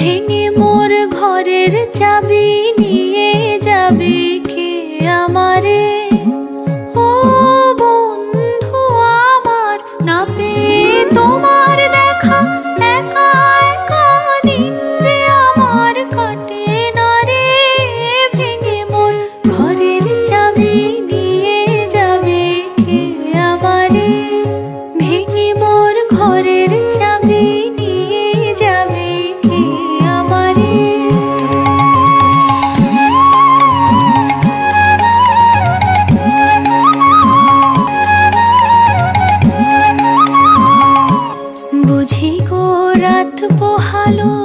ভেঙে মোর ঘরের চাবি নিয়ে যাবি কে আমারে? ও বন্ধু আমার না পেয়ে রাত পোহালো।